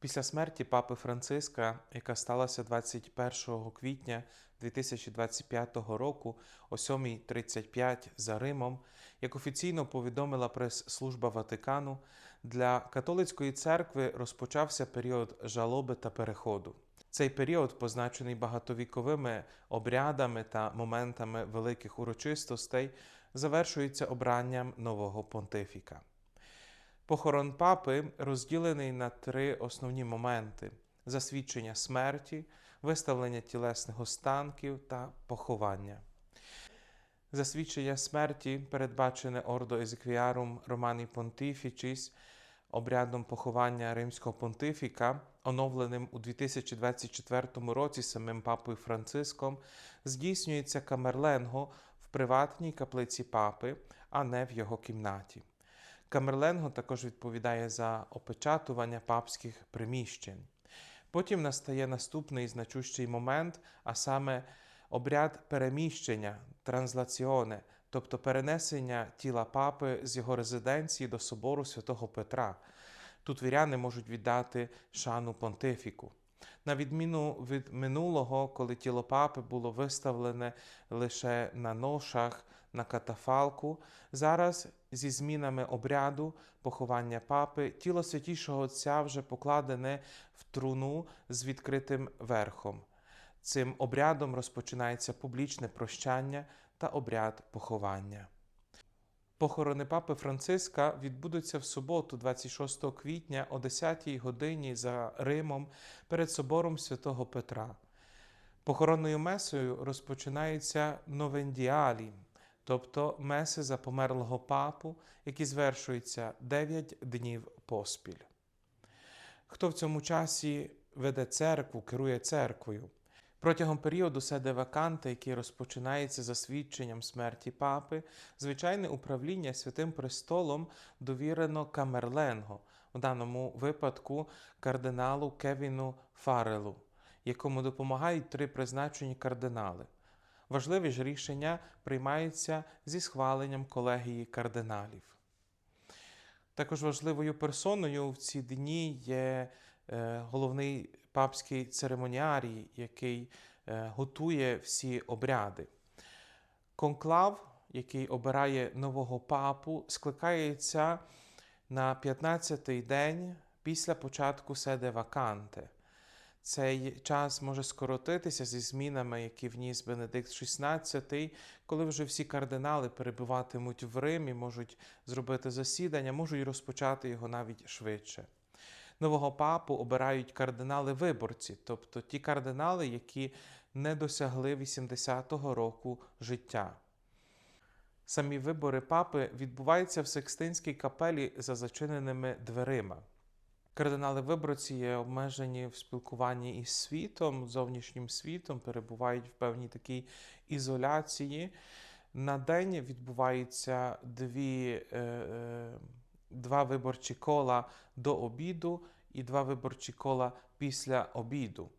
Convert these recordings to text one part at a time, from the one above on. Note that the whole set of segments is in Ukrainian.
Після смерті папи Франциска, яка сталася 21 квітня 2025 року о 7.35 за Римом, як офіційно повідомила прес-служба Ватикану, для католицької церкви розпочався період жалоби та переходу. Цей період позначений багатовіковими обрядами та моментами великих урочистостей, завершується обранням нового понтифіка. Похорон папи розділений на три основні моменти: засвідчення смерті, виставлення тілесних останків та поховання. Засвідчення смерті передбачене Ордо Езеквіарум Романі Понтифічіс обрядом поховання римського понтифіка, оновленим у 2024 році самим папою Франциском, здійснюється камерленго в приватній каплиці папи, а не в його кімнаті. Камерленго також відповідає за опечатування папських приміщень. Потім настає наступний значущий момент, а саме обряд переміщення, транслаціоне, тобто перенесення тіла папи з його резиденції до собору святого Петра. Тут віряни можуть віддати шану понтифіку. На відміну від минулого, коли тіло папи було виставлене лише на ношах, на катафалку, зараз зі змінами обряду поховання папи тіло святішого Отця вже покладене в труну з відкритим верхом. Цим обрядом розпочинається публічне прощання та обряд поховання. Похорони папи Франциска відбудуться в суботу, 26 квітня о 10 годині за Римом перед собором святого Петра. Похоронною месою розпочинаються новендіалі, тобто меси за померлого папу, які звершуються 9 днів поспіль. Хто в цьому часі веде церкву, керує церквою? Протягом періоду седе ваканте, який розпочинається за свідченням смерті папи, звичайне управління Святим Престолом довірено Камерленго, у даному випадку кардиналу Кевіну Фарелу, якому допомагають три призначені кардинали. Важливі ж рішення приймаються зі схваленням колегії кардиналів. Також важливою персоною в ці дні є е, головний папський церемоніарій, який е, готує всі обряди. Конклав, який обирає нового папу, скликається на 15-й день після початку седе ваканте. Цей час може скоротитися зі змінами, які вніс Бенедикт XVI, коли вже всі кардинали перебуватимуть в Римі, можуть зробити засідання, можуть розпочати його навіть швидше. Нового папу обирають кардинали-виборці, тобто ті кардинали, які не досягли 80-го року життя. Самі вибори папи відбуваються в Секстинській капелі за зачиненими дверима. Кардинали-виборці є обмежені в спілкуванні із світом, зовнішнім світом, перебувають в певній такій ізоляції. На день відбуваються дві, е, е, два виборчі кола до обіду і два виборчі кола після обіду.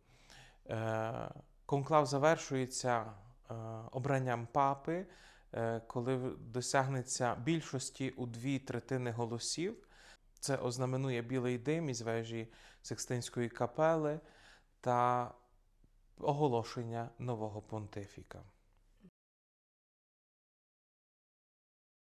Е, конклав завершується е, обранням папи, е, коли досягнеться більшості у дві третини голосів. Це ознаменує білий дим із вежі Секстинської капели та оголошення нового понтифіка.